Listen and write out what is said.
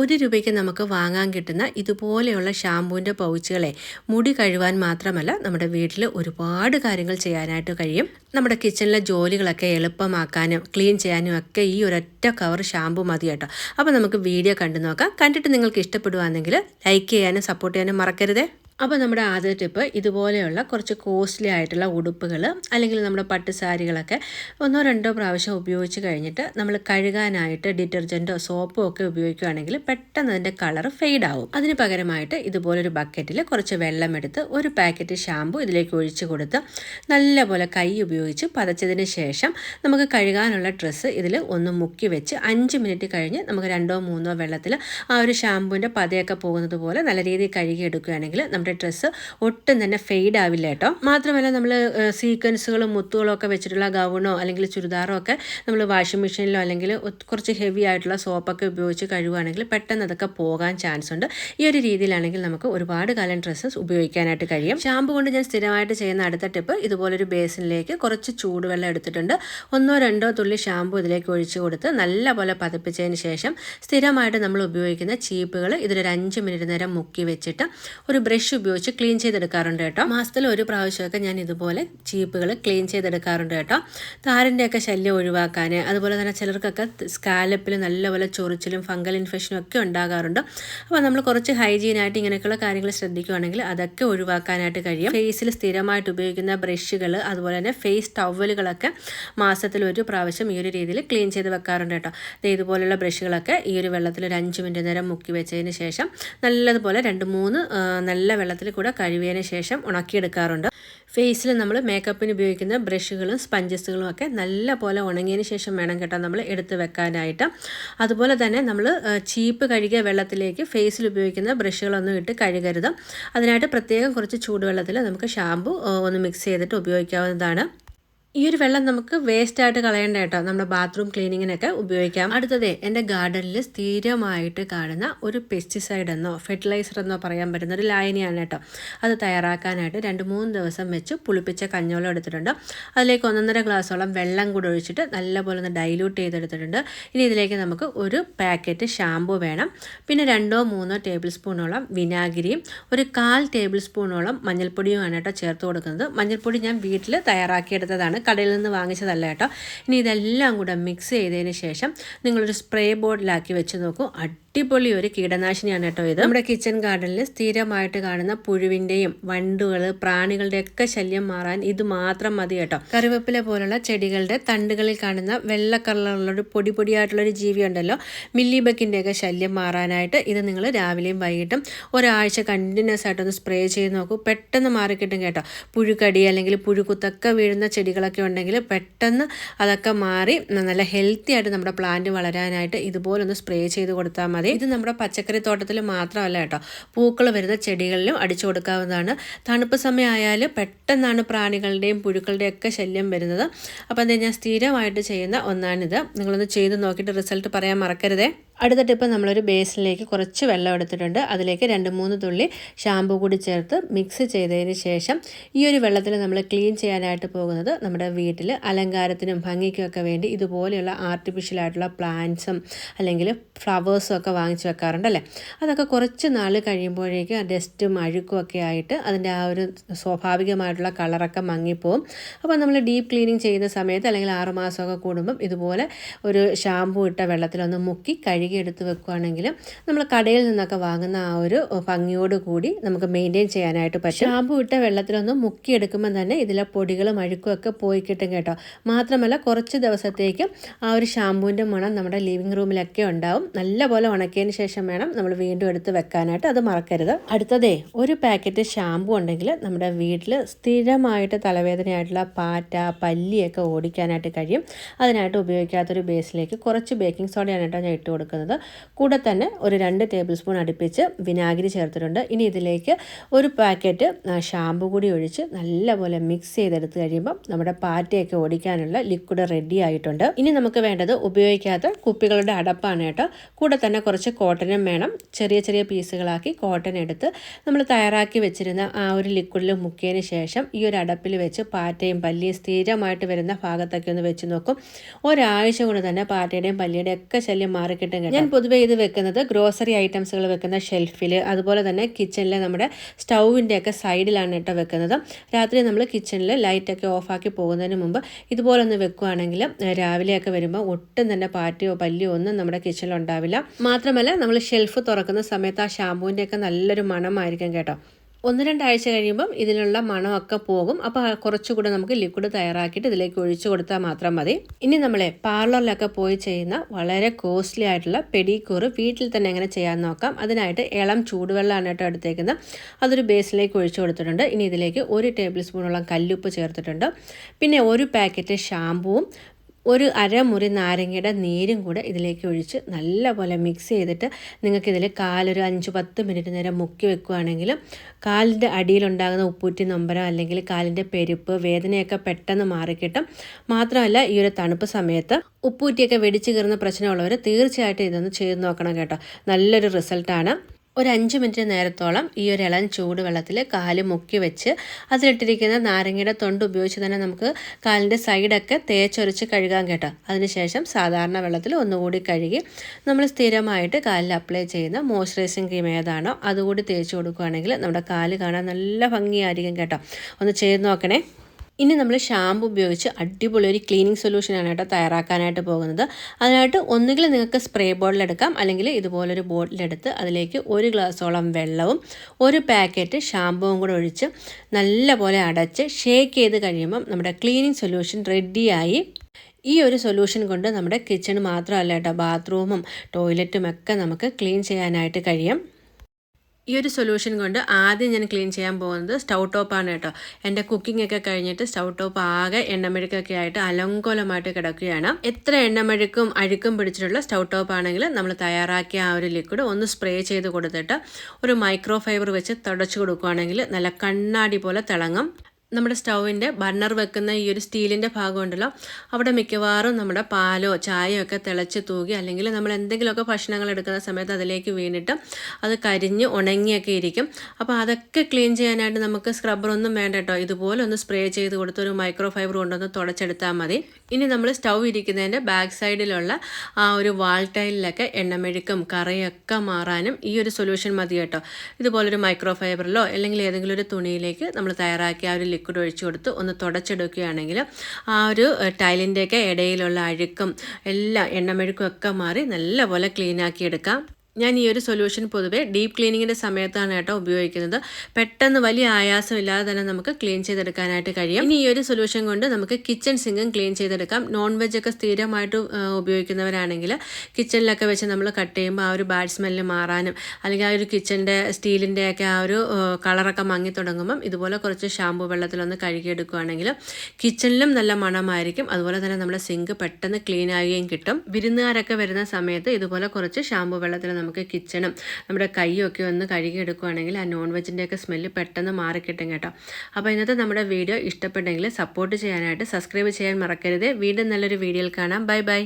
ഒരു രൂപയ്ക്ക് നമുക്ക് വാങ്ങാൻ കിട്ടുന്ന ഇതുപോലെയുള്ള ഷാമ്പൂവിന്റെ പൗച്ചുകളെ മുടി കഴുവാൻ മാത്രമല്ല നമ്മുടെ വീട്ടിൽ ഒരുപാട് കാര്യങ്ങൾ ചെയ്യാനായിട്ട് കഴിയും. നമ്മുടെ കിച്ചണിലെ ജോലികളൊക്കെ എളുപ്പമാക്കാനും ക്ലീൻ ചെയ്യാനും ഒക്കെ ഈ ഒരൊറ്റ കവർ ഷാമ്പു മതി കേട്ടോ. അപ്പോൾ നമുക്ക് വീഡിയോ കണ്ടു നോക്കാം. കണ്ടിട്ട് നിങ്ങൾക്ക് ഇഷ്ടപ്പെടുവാണെങ്കിൽ ലൈക്ക് ചെയ്യാനും സപ്പോർട്ട് ചെയ്യാനും മറക്കരുതേ. അപ്പോൾ നമ്മുടെ ആദ്യ ടിപ്പ് ഇതുപോലെയുള്ള കുറച്ച് കോസ്റ്റ്ലി ആയിട്ടുള്ള ഉടുപ്പുകൾ അല്ലെങ്കിൽ നമ്മുടെ പട്ട് സാരികളൊക്കെ ഒന്നോ രണ്ടോ പ്രാവശ്യം ഉപയോഗിച്ച് കഴിഞ്ഞിട്ട് നമ്മൾ കഴുകാനായിട്ട് ഡിറ്റർജന്റോ സോപ്പോ ഒക്കെ ഉപയോഗിക്കുകയാണെങ്കിൽ പെട്ടെന്ന് അതിന്റെ കളർ ഫെയ്ഡ് ആവും. അതിന് പകരമായിട്ട് ഇതുപോലൊരു ബക്കറ്റിൽ കുറച്ച് വെള്ളം എടുത്ത് ഒരു പാക്കറ്റ് ഷാമ്പു ഇതിലേക്ക് ഒഴിച്ച് കൊടുത്ത് നല്ലപോലെ കൈ ഉപയോഗിച്ച് പതച്ചതിന് ശേഷം നമുക്ക് കഴുകാനുള്ള ഡ്രസ്സ് ഇതിൽ ഒന്ന് മുക്കി വെച്ച് അഞ്ച് മിനിറ്റ് കഴിഞ്ഞ് നമുക്ക് രണ്ടോ മൂന്നോ വെള്ളത്തിൽ ആ ഒരു ഷാമ്പുവിന്റെ പതയൊക്കെ പോകുന്നത് പോലെ നല്ല രീതിയിൽ കഴുകി എടുക്കുകയാണെങ്കിൽ നമ്മുടെ ഡ്രസ്സ് ഒട്ടും തന്നെ ഫെയ്ഡ് ആവില്ല കേട്ടോ. മാത്രമല്ല നമ്മൾ സീക്വൻസുകളും മുത്തുകളും ഒക്കെ വെച്ചിട്ടുള്ള ഗൗണോ അല്ലെങ്കിൽ ചുരിദാറോ ഒക്കെ നമ്മൾ വാഷിംഗ് മെഷീനിലോ അല്ലെങ്കിൽ കുറച്ച് ഹെവി ആയിട്ടുള്ള സോപ്പൊക്കെ ഉപയോഗിച്ച് കഴുകുകയാണെങ്കിൽ പെട്ടെന്ന് അതൊക്കെ പോകാൻ ചാൻസ് ഉണ്ട്. ഈ ഒരു രീതിയിലാണെങ്കിൽ നമുക്ക് ഒരുപാട് കാലം ഡ്രസ്സസ് ഉപയോഗിക്കാനായിട്ട് കഴിയും. ഷാമ്പു കൊണ്ട് ഞാൻ സ്ഥിരമായിട്ട് ചെയ്യുന്ന അടുത്ത ടിപ്പ് ഇതുപോലൊരു ബേസിനിലേക്ക് കുറച്ച് ചൂടുവെള്ളം എടുത്തിട്ടുണ്ട്. ഒന്നോ രണ്ടോ തുള്ളി ഷാമ്പു ഇതിലേക്ക് ഒഴിച്ചു കൊടുത്ത് നല്ലപോലെ പതിപ്പിച്ചതിന് ശേഷം സ്ഥിരമായിട്ട് നമ്മൾ ഉപയോഗിക്കുന്ന ചീപ്പുകൾ ഇതിലൊരു അഞ്ച് മിനിറ്റ് നേരം മുക്കി വെച്ചിട്ട് ഒരു ബ്രഷ് ഉപയോഗിച്ച് ക്ലീൻ ചെയ്തെടുക്കാറുണ്ട് കേട്ടോ. മാസത്തിൽ ഒരു പ്രാവശ്യമൊക്കെ ഞാൻ ഇതുപോലെ ചീപ്പുകൾ ക്ലീൻ ചെയ്തെടുക്കാറുണ്ട് കേട്ടോ. താരന്റെയൊക്കെ ശല്യം ഒഴിവാക്കാൻ അതുപോലെ തന്നെ ചിലർക്കൊക്കെ സ്കാലപ്പിൽ നല്ലപോലെ ചൊറിച്ചിലും ഫംഗൽ ഇൻഫെക്ഷനും ഒക്കെ ഉണ്ടാകാറുണ്ട്. അപ്പോൾ നമ്മൾ കുറച്ച് ഹൈജീനായിട്ട് ഇങ്ങനെയൊക്കെയുള്ള കാര്യങ്ങൾ ശ്രദ്ധിക്കുകയാണെങ്കിൽ അതൊക്കെ ഒഴിവാക്കാനായിട്ട് കഴിയും. ഫേസിൽ സ്ഥിരമായിട്ട് ഉപയോഗിക്കുന്ന ബ്രഷുകൾ അതുപോലെ തന്നെ ഫേസ് ടവലുകളൊക്കെ മാസത്തിൽ ഒരു പ്രാവശ്യം ഈ ഒരു രീതിയിൽ ക്ലീൻ ചെയ്ത് വെക്കാറുണ്ട് കേട്ടോ. ദേ ഇതുപോലുള്ള ബ്രഷുകളൊക്കെ ഈ ഒരു വെള്ളത്തിൽ ഒരു അഞ്ച് മിനിറ്റ് നേരം മുക്കി വെച്ചതിന് ശേഷം നല്ലതുപോലെ രണ്ട് മൂന്ന് നല്ല നല്ല വെള്ളത്തിൽ കൂടെ കഴുകിയതിന് ശേഷം ഉണക്കിയെടുക്കാറുണ്ട്. ഫേസിൽ നമ്മൾ മേക്കപ്പിന് ഉപയോഗിക്കുന്ന ബ്രഷുകളും സ്പഞ്ചസുകളും ഒക്കെ നല്ല പോലെ ഉണങ്ങിയതിന് ശേഷം വേണം കേട്ടോ നമ്മൾ എടുത്ത് വെക്കാനായിട്ട്. അതുപോലെ തന്നെ നമ്മൾ ചീപ്പ് കഴുകിയ വെള്ളത്തിലേക്ക് ഫേസിൽ ഉപയോഗിക്കുന്ന ബ്രഷുകളൊന്നും ഇട്ട് കഴുകരുത്. അതിനായിട്ട് പ്രത്യേകം കുറച്ച് ചൂടുവെള്ളത്തിൽ നമുക്ക് ഷാമ്പു ഒന്ന് മിക്സ് ചെയ്തിട്ട് ഉപയോഗിക്കാവുന്നതാണ്. ഈ ഒരു വെള്ളം നമുക്ക് വേസ്റ്റ് ആയിട്ട് കളയേണ്ട കേട്ടോ. നമ്മുടെ ബാത്റൂം ക്ലീനിങ്ങിനൊക്കെ ഉപയോഗിക്കാം. അടുത്തതേ എന്റെ ഗാർഡനിൽ സ്ഥിരമായിട്ട് കാണുന്ന ഒരു പെസ്റ്റിസൈഡ് എന്നോ ഫെർട്ടിലൈസർ എന്നോ പറയാൻ പറ്റുന്ന ഒരു ലായനിയാണ് കേട്ടോ. അത് തയ്യാറാക്കാനായിട്ട് രണ്ട് മൂന്ന് ദിവസം വെച്ച് പുളിപ്പിച്ച കഞ്ഞോളം എടുത്തിട്ടുണ്ട്. അതിലേക്ക് ഒന്നൊന്നര ഗ്ലാസ്സോളം വെള്ളം കൂടെ ഒഴിച്ചിട്ട് നല്ലപോലെ ഒന്ന് ഡൈല്യൂട്ട് ചെയ്തെടുത്തിട്ടുണ്ട്. ഇനി ഇതിലേക്ക് നമുക്ക് ഒരു പാക്കറ്റ് ഷാമ്പു വേണം. പിന്നെ രണ്ടോ മൂന്നോ ടേബിൾ സ്പൂണോളം വിനാഗിരിയും ഒരു കാൽ ടേബിൾ സ്പൂണോളം മഞ്ഞൾപ്പൊടിയുമാണ് കേട്ടോ ചേർത്ത് കൊടുക്കുന്നത്. മഞ്ഞൾപ്പൊടി ഞാൻ വീട്ടിൽ തയ്യാറാക്കിയെടുത്തതാണ്. കടയിൽ നിന്ന് വാങ്ങിച്ചതല്ല കേട്ടോ. ഇനി ഇതെല്ലാം കൂടെ മിക്സ് ചെയ്തതിന് ശേഷം നിങ്ങളൊരു സ്പ്രേ ബോർഡിലാക്കി വെച്ച് നോക്കൂ. അടിപൊളി ഒരു കീടനാശിനിയാണ് കേട്ടോ ഇത്. നമ്മുടെ കിച്ചൺ ഗാർഡനിൽ സ്ഥിരമായിട്ട് കാണുന്ന പുഴുവിന്റെയും വണ്ടുകൾ പ്രാണികളുടെ ഒക്കെ ശല്യം മാറാൻ ഇത് മാത്രം മതി കേട്ടോ. കറിവേപ്പില പോലുള്ള ചെടികളുടെ തണ്ടുകളിൽ കാണുന്ന വെള്ള കളറുള്ള ഒരു പൊടി പൊടിയായിട്ടുള്ള ഒരു ജീവി ഉണ്ടല്ലോ. മില്ലിബക്കിന്റെയൊക്കെ ശല്യം മാറാനായിട്ട് ഇത് നിങ്ങൾ രാവിലെയും വൈകിട്ടും ഒരാഴ്ച കണ്ടിന്യൂസ് ആയിട്ടൊന്ന് സ്പ്രേ ചെയ്ത് നോക്കൂ. പെട്ടെന്ന് മാറിക്കിട്ടും കേട്ടോ പുഴുക്കടി അല്ലെങ്കിൽ പുഴുക്കുത്തൊക്കെ വീഴുന്ന ചെടികളൊക്കെ ഉണ്ടെങ്കിൽ പെട്ടെന്ന് അതൊക്കെ മാറി നല്ല ഹെൽത്തി ആയിട്ട് നമ്മുടെ പ്ലാന്റ് വളരാനായിട്ട് ഇതുപോലൊന്ന് സ്പ്രേ ചെയ്ത് കൊടുത്താൽ മതി. ഇത് നമ്മുടെ പച്ചക്കറി തോട്ടത്തിൽ മാത്രമല്ല കേട്ടോ. പൂക്കൾ വരുന്ന ചെടികളിലും അടിച്ചു കൊടുക്കാവുന്നതാണ്. തണുപ്പ് സമയമായാൽ പെട്ടെന്നാണ് പ്രാണികളുടെയും പുഴുക്കളുടെയും ഒക്കെ ശല്യം വരുന്നത്. അപ്പോൾ എന്താ ഞാൻ സ്ഥിരമായിട്ട് ചെയ്യുന്ന ഒന്നാണിത്. നിങ്ങളൊന്ന് ചെയ്ത് നോക്കിയിട്ട് റിസൾട്ട് പറയാൻ മറക്കരുതേ. അടുത്ത ടിപ്പ് നമ്മളൊരു ബേസിലേക്ക് കുറച്ച് വെള്ളം എടുത്തിട്ടുണ്ട്. അതിലേക്ക് രണ്ട് മൂന്ന് തുള്ളി ഷാമ്പു കൂടി ചേർത്ത് മിക്സ് ചെയ്തതിന് ശേഷം ഈ ഒരു വെള്ളത്തിൽ നമ്മൾ ക്ലീൻ ചെയ്യാനായിട്ട് പോകുന്നത് നമ്മുടെ വീട്ടിൽ അലങ്കാരത്തിനും ഭംഗിക്കുമൊക്കെ വേണ്ടി ഇതുപോലെയുള്ള ആർട്ടിഫിഷ്യൽ ആയിട്ടുള്ള പ്ലാന്റ്സും അല്ലെങ്കിൽ ഫ്ലവേഴ്സും ഒക്കെ വാങ്ങിച്ച് വെക്കാറുണ്ടല്ലേ അതൊക്കെ കുറച്ച് നാൾ കഴിയുമ്പോഴേക്കും ഡസ്റ്റും അഴുക്കും ഒക്കെ ആയിട്ട് അതിന്റെ ആ ഒരു സ്വാഭാവികമായിട്ടുള്ള കളറൊക്കെ മങ്ങിപ്പോവും. അപ്പോൾ നമ്മൾ ഡീപ്പ് ക്ലീനിങ് ചെയ്യുന്ന സമയത്ത് അല്ലെങ്കിൽ ആറുമാസമൊക്കെ കൂടുമ്പം ഇതുപോലെ ഒരു ഷാമ്പു ഇട്ട വെള്ളത്തിലൊന്ന് മുക്കി കഴുകി എടുത്ത് വെക്കുകയാണെങ്കിൽ നമ്മൾ കടയിൽ നിന്നൊക്കെ വാങ്ങുന്ന ആ ഒരു ഭംഗിയോട് കൂടി നമുക്ക് മെയിന്റെയിൻ ചെയ്യാനായിട്ട് പറ്റും. ഷാമ്പു ഇട്ട വെള്ളത്തിലൊന്ന് മുക്കിയെടുക്കുമ്പോൾ തന്നെ ഇതിലെ പൊടികളും അഴുക്കും ഒക്കെ പോയി കിട്ടും കേട്ടോ. മാത്രമല്ല കുറച്ച് ദിവസത്തേക്ക് ആ ഒരു ഷാമ്പുവിന്റെ മണം നമ്മുടെ ലിവിങ് റൂമിലൊക്കെ ഉണ്ടാവും. നല്ലപോലെ ഉണക്കിയതിന് ശേഷം വേണം നമ്മൾ വീണ്ടും എടുത്ത് വെക്കാനായിട്ട്. അത് മറക്കരുത്. അടുത്തതേ ഒരു പാക്കറ്റ് ഷാമ്പു ഉണ്ടെങ്കിൽ നമ്മുടെ വീട്ടിൽ സ്ഥിരമായിട്ട് തലവേദനയായിട്ടുള്ള പാറ്റ പല്ലിയൊക്കെ ഓടിക്കാനായിട്ട് കഴിയും. അതിനായിട്ട് ഉപയോഗിക്കാത്തൊരു ബേസിലേക്ക് കുറച്ച് ബേക്കിംഗ് സോഡയാണ് കേട്ടോ ഞാൻ ഇട്ട് കൊടുക്കുന്നത്. കൂടെ തന്നെ ഒരു രണ്ട് ടേബിൾ സ്പൂൺ അടുപ്പിച്ച് വിനാഗിരി ചേർത്തിട്ടുണ്ട്. ഇനി ഇതിലേക്ക് ഒരു പാക്കറ്റ് ഷാമ്പു കൂടി ഒഴിച്ച് നല്ലപോലെ മിക്സ് ചെയ്തെടുത്ത് കഴിയുമ്പോൾ നമ്മുടെ പാറ്റയൊക്കെ ഓടിക്കാനുള്ള ലിക്വിഡ് റെഡി ആയിട്ടുണ്ട്. ഇനി നമുക്ക് വേണ്ടത് ഉപയോഗിക്കാത്ത കുപ്പികളുടെ അടപ്പാണ് കേട്ടോ. കൂടെ തന്നെ കുറച്ച് കോട്ടനും വേണം. ചെറിയ ചെറിയ പീസുകളാക്കി കോട്ടൺ എടുത്ത് നമ്മൾ തയ്യാറാക്കി വെച്ചിരുന്ന ആ ഒരു ലിക്വിഡിൽ മുക്കിയതിന് ശേഷം ഈ ഒരു അടപ്പിൽ വെച്ച് പാറ്റയും പല്ലിയും സ്ഥിരമായിട്ട് വരുന്ന ഭാഗത്തൊക്കെ ഒന്ന് വെച്ച് നോക്കും. ഒരാഴ്ച കൊണ്ട് തന്നെ പാറ്റയുടെയും പല്ലിയുടെയും ഒക്കെ ശല്യം മാറിക്കിട്ടും കേട്ടോ ഞാൻ പൊതുവേ ഇത് വെക്കുന്നത് ഗ്രോസറി ഐറ്റംസുകൾ വെക്കുന്ന ഷെൽഫിൽ അതുപോലെ തന്നെ കിച്ചണിലെ നമ്മുടെ സ്റ്റൗവിന്റെ ഒക്കെ സൈഡിലാണ് കേട്ടോ വെക്കുന്നത്. രാത്രി നമ്മൾ കിച്ചണിൽ ലൈറ്റൊക്കെ ഓഫാക്കി പോകുന്നതിന് മുമ്പ് ഇതുപോലെ ഒന്ന് വെക്കുകയാണെങ്കിൽ രാവിലെയൊക്കെ വരുമ്പോൾ ഒട്ടും തന്നെ പാറ്റിയോ പല്ലിയോ ഒന്നും നമ്മുടെ കിച്ചണിൽ ഉണ്ടാവില്ല. മാത്രമല്ല നമ്മൾ ഷെൽഫ് തുറക്കുന്ന സമയത്ത് ആ ഷാമ്പൂവിന്റെ ഒക്കെ നല്ലൊരു മണമായിരിക്കും കേട്ടോ. ഒന്ന് രണ്ടാഴ്ച കഴിയുമ്പം ഇതിനുള്ള മണമൊക്കെ പോകും. അപ്പോൾ കുറച്ചുകൂടെ നമുക്ക് ലിക്വിഡ് തയ്യാറാക്കിയിട്ട് ഇതിലേക്ക് ഒഴിച്ചു കൊടുത്താൽ മാത്രം മതി. ഇനി നമ്മളെ പാർലറിലൊക്കെ പോയി ചെയ്യുന്ന വളരെ കോസ്റ്റ്ലി ആയിട്ടുള്ള പെഡിക്യൂർ വീട്ടിൽ തന്നെ എങ്ങനെ ചെയ്യാൻ നോക്കാം. അതിനായിട്ട് ഇളം ചൂടുവെള്ളമാണ് കേട്ടോ എടുത്തേക്കുന്നത്. അതൊരു ബേസിലേക്ക് ഒഴിച്ചു കൊടുത്തിട്ടുണ്ട്. ഇനി ഇതിലേക്ക് ഒരു ടേബിൾ സ്പൂണോളം കല്ലുപ്പ് ചേർത്തിട്ടുണ്ട്. പിന്നെ ഒരു പാക്കറ്റ് ഷാമ്പുവും ഒരു അരമുറി നാരങ്ങയുടെ നീരും കൂടെ ഇതിലേക്ക് ഒഴിച്ച് നല്ലപോലെ മിക്സ് ചെയ്തിട്ട് നിങ്ങൾക്കിതിൽ കാലൊരു അഞ്ച് പത്ത് മിനിറ്റ് നേരം മുക്കി വെക്കുകയാണെങ്കിൽ കാലിന്റെ അടിയിലുണ്ടാകുന്ന ഉപ്പൂറ്റി നൊമ്പരം അല്ലെങ്കിൽ കാലിന്റെ പെരുപ്പ് വേദനയൊക്കെ പെട്ടെന്ന് മാറിക്കിട്ടും. മാത്രമല്ല ഈ ഒരു തണുപ്പ് സമയത്ത് ഉപ്പൂറ്റിയൊക്കെ വെടിച്ചു കയറുന്ന പ്രശ്നമുള്ളവർ തീർച്ചയായിട്ടും ഇതൊന്ന് ചെയ്ത് നോക്കണം കേട്ടോ. നല്ലൊരു റിസൾട്ടാണ് ഒരു അഞ്ച് മിനിറ്റ് നേരത്തോളം ഈ ഒരു ഇളം ചൂട് വെള്ളത്തിൽ കാൽ മുക്കി വെച്ച് അതിലിട്ടിരിക്കുന്ന നാരങ്ങയുടെ തൊണ്ട് ഉപയോഗിച്ച് തന്നെ നമുക്ക് കാലിന്റെ സൈഡൊക്കെ തേച്ചൊരച്ച് കഴുകാൻ കേട്ടോ. അതിനുശേഷം സാധാരണ വെള്ളത്തിൽ ഒന്നുകൂടി കഴുകി നമ്മൾ സ്ഥിരമായിട്ട് കാലിൽ അപ്ലൈ ചെയ്യുന്ന മോയ്സ്ചറൈസിങ് ക്രീം ഏതാണോ അതുകൂടി തേച്ച് കൊടുക്കുകയാണെങ്കിൽ നമ്മുടെ കാൽ കാണാൻ നല്ല ഭംഗിയായിരിക്കും കേട്ടോ. ഒന്ന് ചെയ്ത് നോക്കണേ. ഇനി നമ്മൾ ഷാമ്പു ഉപയോഗിച്ച് അടിപൊളി ഒരു ക്ലീനിങ് സൊല്യൂഷനാണ് കേട്ടോ തയ്യാറാക്കാനായിട്ട് പോകുന്നത്. അതിനായിട്ട് ഒന്നുകിൽ നിങ്ങൾക്ക് സ്പ്രേ ബോട്ടിലെടുക്കാം അല്ലെങ്കിൽ ഇതുപോലൊരു ബോട്ടിലെടുത്ത് അതിലേക്ക് ഒരു ഗ്ലാസോളം വെള്ളവും ഒരു പാക്കറ്റ് ഷാമ്പുവും കൂടെ ഒഴിച്ച് നല്ലപോലെ അടച്ച് ഷേക്ക് ചെയ്ത് കഴിയുമ്പം നമ്മുടെ ക്ലീനിങ് സൊല്യൂഷൻ റെഡിയായി ഈ ഒരു സൊല്യൂഷൻ കൊണ്ട് നമ്മുടെ കിച്ചൺ മാത്രമല്ല കേട്ടോ ബാത്റൂമും ടോയ്ലറ്റും ഒക്കെ നമുക്ക് ക്ലീൻ ചെയ്യാനായിട്ട് കഴിയും. ഈ ഒരു സൊല്യൂഷൻ കൊണ്ട് ആദ്യം ഞാൻ ക്ലീൻ ചെയ്യാൻ പോകുന്നത് സ്റ്റൗ ടോപ്പാണ് കേട്ടോ. എന്റെ കുക്കിംഗ് ഒക്കെ കഴിഞ്ഞിട്ട് സ്റ്റൗ ടോപ്പ് ആകെ എണ്ണമെഴുക്കൊക്കെ ആയിട്ട് അലങ്കോലമായിട്ട് കിടക്കുകയാണ്. എത്ര എണ്ണമെഴുക്കും അഴുക്കും പിടിച്ചിട്ടുള്ള സ്റ്റൗ ടോപ്പ് ആണെങ്കിൽ നമ്മൾ തയ്യാറാക്കിയ ആ ഒരു ലിക്വിഡ് ഒന്ന് സ്പ്രേ ചെയ്ത് കൊടുത്തിട്ട് ഒരു മൈക്രോ ഫൈബർ വെച്ച് തുടച്ചു കൊടുക്കുകയാണെങ്കിൽ നല്ല കണ്ണാടി പോലെ തിളങ്ങും. നമ്മുടെ സ്റ്റൗവിന്റെ ബർണർ വെക്കുന്ന ഈ ഒരു സ്റ്റീലിന്റെ ഭാഗമുണ്ടല്ലോ. അവിടെ മിക്കവാറും നമ്മുടെ പാലോ ചായയോ ഒക്കെ തിളച്ച് തൂകി അല്ലെങ്കിൽ നമ്മൾ എന്തെങ്കിലുമൊക്കെ ഭക്ഷണങ്ങൾ എടുക്കുന്ന സമയത്ത് അതിലേക്ക് വീണിട്ട് അത് കരിഞ്ഞ് ഉണങ്ങിയൊക്കെ ഇരിക്കും. അപ്പോൾ അതൊക്കെ ക്ലീൻ ചെയ്യാനായിട്ട് നമുക്ക് സ്ക്രബ്ബർ ഒന്നും വേണ്ട കേട്ടോ. ഇതുപോലെ ഒന്ന് സ്പ്രേ ചെയ്ത് കൊടുത്ത് ഒരു മൈക്രോ ഫൈബർ കൊണ്ടൊന്ന് തുടച്ചെടുത്താൽ മതി. ഇനി നമ്മൾ സ്റ്റൗ ഇരിക്കുന്നതിന്റെ ബാക്ക് സൈഡിലുള്ള ആ ഒരു വാൾ ടൈലിലൊക്കെ എണ്ണമെഴുക്കും കറയൊക്കെ മാറാനും ഈ ഒരു സൊല്യൂഷൻ മതി കേട്ടോ. ഇതുപോലൊരു മൈക്രോ ഫൈബറിലോ അല്ലെങ്കിൽ ഏതെങ്കിലും ഒരു തുണിയിലേക്ക് നമ്മൾ തയ്യാറാക്കി ആ ഒരു ലിക്വിഡ് ഒഴിച്ചു കൊടുത്ത് ഒന്ന് തുടച്ചെടുക്കുകയാണെങ്കിൽ ആ ഒരു ടൈലിന്റെയൊക്കെ ഇടയിലുള്ള അഴുക്കും എല്ലാ എണ്ണമെഴുക്കും ഒക്കെ മാറി നല്ലപോലെ ക്ലീൻ ആക്കി എടുക്കാം. ഞാൻ ഈ ഒരു സൊല്യൂഷൻ പൊതുവേ ഡീപ്പ് ക്ലീനിങ്ങിന്റെ സമയത്താണ് കേട്ടോ ഉപയോഗിക്കുന്നത്. പെട്ടെന്ന് വലിയ ആയാസം ഇല്ലാതെ തന്നെ നമുക്ക് ക്ലീൻ ചെയ്തെടുക്കാനായിട്ട് കഴിയും. ഇനി ഈ ഒരു സൊല്യൂഷൻ കൊണ്ട് നമുക്ക് കിച്ചൺ സിങ്കും ക്ലീൻ ചെയ്തെടുക്കാം. നോൺ വെജ് ഒക്കെ സ്ഥിരമായിട്ട് ഉപയോഗിക്കുന്നവരാണെങ്കിൽ കിച്ചണിലൊക്കെ വെച്ച് നമ്മൾ കട്ട് ചെയ്യുമ്പോൾ ആ ഒരു ബാഡ് സ്മെല്ല് മാറാനും അല്ലെങ്കിൽ ആ ഒരു കിച്ചന്റെ സ്റ്റീലിന്റെ ഒക്കെ ആ ഒരു കളറൊക്കെ മങ്ങി തുടങ്ങുമ്പം ഇതുപോലെ കുറച്ച് ഷാമ്പു വെള്ളത്തിലൊന്ന് കഴുകിയെടുക്കുകയാണെങ്കിൽ കിച്ചണിലും നല്ല മണമായിരിക്കും. അതുപോലെ തന്നെ നമ്മുടെ സിങ്ക് പെട്ടെന്ന് ക്ലീൻ ആവുകയും കിട്ടും. വിരുന്നുകാരൊക്കെ വരുന്ന സമയത്ത് ഇതുപോലെ കുറച്ച് ഷാമ്പു വെള്ളത്തിൽ നമുക്ക് കിച്ചണും നമ്മുടെ കൈയൊക്കെ ഒന്ന് കഴുകിയെടുക്കുകയാണെങ്കിൽ ആ നോൺ വെജിന്റെയൊക്കെ സ്മെല്ല് പെട്ടെന്ന് മാറിക്കിട്ടും കേട്ടോ. അപ്പോൾ ഇന്നത്തെ നമ്മുടെ വീഡിയോ ഇഷ്ടപ്പെട്ടെങ്കിൽ സപ്പോർട്ട് ചെയ്യാനായിട്ട് സബ്സ്ക്രൈബ് ചെയ്യാൻ മറക്കരുത്. വീണ്ടും നല്ലൊരു വീഡിയോയിൽ കാണാം. Bye bye